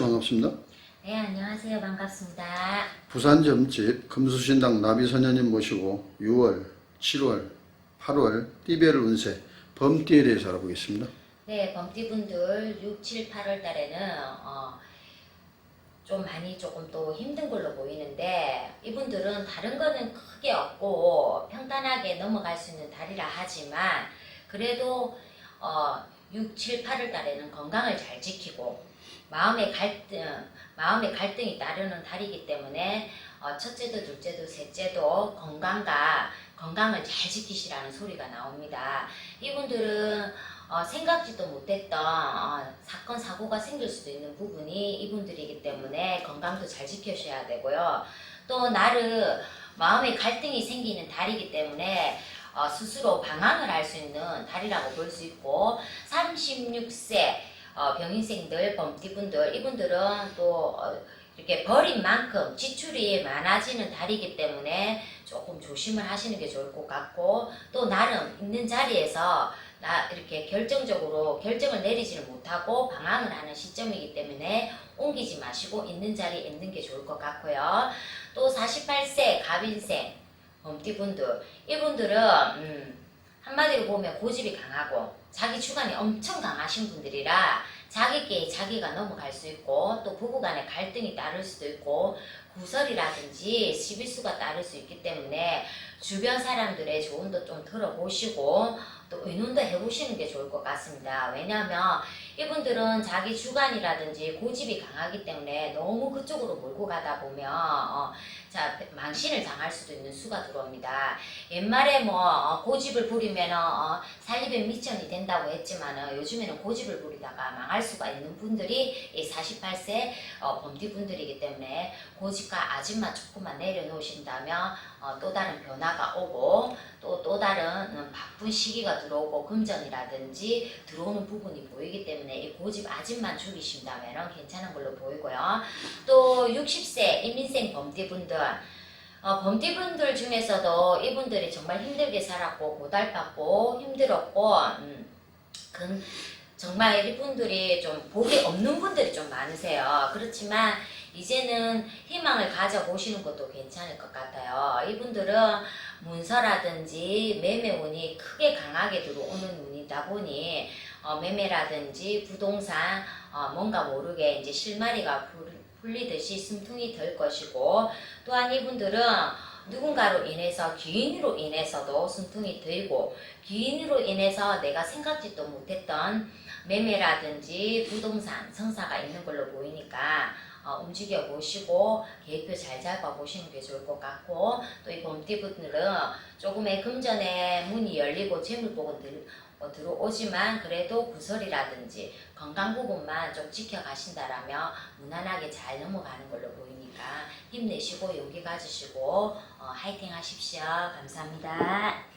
반갑습니다. 네, 안녕하세요. 반갑습니다. 부산 점집 금수신당 나비선녀님 모시고 6월, 7월, 8월 띠별 운세 범띠에 대해서 알아보겠습니다. 네, 범띠분들 6, 7, 8월 달에는 어, 좀 많이 조금 또 힘든 걸로 보이는데 이분들은 다른 거는 크게 없고 평탄하게 넘어갈 수 있는 달이라 하지만 그래도 어, 6, 7, 8월 달에는 건강을 잘 지키고 마음의 갈등, 마음의 갈등이 따르는 달이기 때문에 어, 첫째도 둘째도 셋째도 건강과 건강을 잘 지키시라는 소리가 나옵니다. 이분들은 어, 생각지도 못했던 어, 사건 사고가 생길 수도 있는 부분이 이분들이기 때문에 건강도 잘 지켜셔야 되고요. 또 나를 마음의 갈등이 생기는 달이기 때문에 어, 스스로 방황을 할 수 있는 달이라고 볼 수 있고 36세 어, 병인생들 범띠분들 이분들은 또 어, 이렇게 버린 만큼 지출이 많아지는 달이기 때문에 조금 조심을 하시는 게 좋을 것 같고 또 나름 있는 자리에서 나 이렇게 결정적으로 결정을 내리지를 못하고 방황을 하는 시점이기 때문에 옮기지 마시고 있는 자리에 있는 게 좋을 것 같고요. 또 48세 갑인생 범띠분들 이분들은 음, 한마디로 보면 고집이 강하고 자기 주관이 엄청 강하신 분들이라 자기께 자기가 넘어갈 수 있고 또 부부간의 갈등이 따를 수도 있고 구설이라든지 시비수가 따를 수 있기 때문에 주변 사람들의 조언도 좀 들어보시고 또 의논도 해보시는 게 좋을 것 같습니다. 왜냐하면 이분들은 자기 주관이라든지 고집이 강하기 때문에 너무 그쪽으로 몰고 가다 보면 어, 자 망신을 당할 수도 있는 수가 들어옵니다. 옛말에 뭐 어, 고집을 부리면 어, 살림에 미천이 된다고 했지만은 요즘에는 고집을 부리다가 망할 수가 있는 분들이 이 48세 어, 범띠분들이기 때문에 고집과 아줌마 조금만 내려놓으신다면 어, 또 다른 변화가 오고 다른 음, 바쁜 시기가 들어오고 금전이라든지 들어오는 부분이 보이기 때문에 이 고집 아짐만 죽이신다면 괜찮은 걸로 보이고요. 또 60세 이민생 범띠분들 어, 범띠분들 중에서도 이분들이 정말 힘들게 살았고 고달팠고 힘들었고 음, 그, 정말 이분들이 좀 복이 없는 분들이 좀 많으세요. 그렇지만 이제는 희망을 가져보시는 것도 괜찮을 것 같아요. 이분들은 문서라든지 매매운이 크게 강하게 들어오는 운이다 보니 어, 매매라든지 부동산 어, 뭔가 모르게 이제 실마리가 풀- 풀리듯이 숨통이 들 것이고 또한 이분들은 누군가로 인해서 기인으로 인해서도 숨통이 들고 기인으로 인해서 내가 생각지도 못했던 매매라든지 부동산 성사가 있는 걸로 보이니까 어, 움직여 보시고 계획표 잘 잡아 보시는 게 좋을 것 같고 또이 범띠분들은 조금의 금전의 문이 열리고 재물복은 들, 어, 들어오지만 그래도 구설이라든지 건강 부분만 좀 지켜가신다라면 무난하게 잘 넘어가는 걸로 보이니까 힘내시고 용기 가지시고 어, 화이팅 하십시오. 감사합니다.